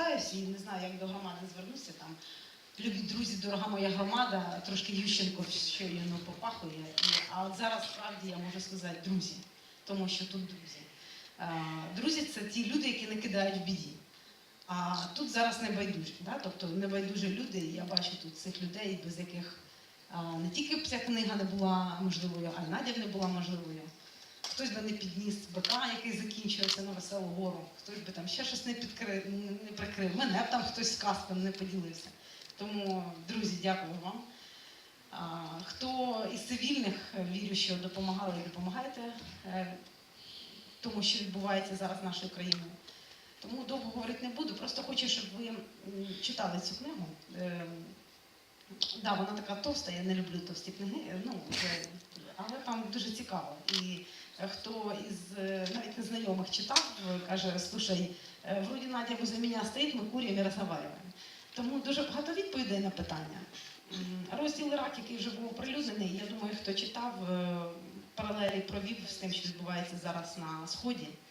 звертаюся і не знаю, як до громади звернуся там. Любі друзі, дорога моя громада, трошки Ющенко щойно ну, попахує. А от зараз справді я можу сказати друзі, тому що тут друзі. Друзі це ті люди, які не кидають в біді. А тут зараз небайдужі, да? тобто небайдужі люди, я бачу тут цих людей, без яких не тільки б ця книга не була можливою, а й Надя не була можливою. Хтось би не підніс БК, який закінчується на веселу гору, хтось би там ще щось не, підкрив, не прикрив, мене б там хтось з сказком не поділився. Тому, друзі, дякую вам. Хто із цивільних е, вірю, що допомагали і допомагаєте е, тому, що відбувається зараз нашою країною. Тому довго говорити не буду, просто хочу, щоб ви читали цю книгу. Е, да, вона така товста, я не люблю товсті книги, ну, е, там дуже цікаво. І е, хто із е, навіть незнайомих читав, каже, слушай, е, вроді Надя возле мене стоїть, ми куримо і розмовляємо. Тому дуже багато відповідей на питання. Розділ Ірак, який вже був оприлюднений, я думаю, хто читав, паралелі провів з тим, що відбувається зараз на Сході.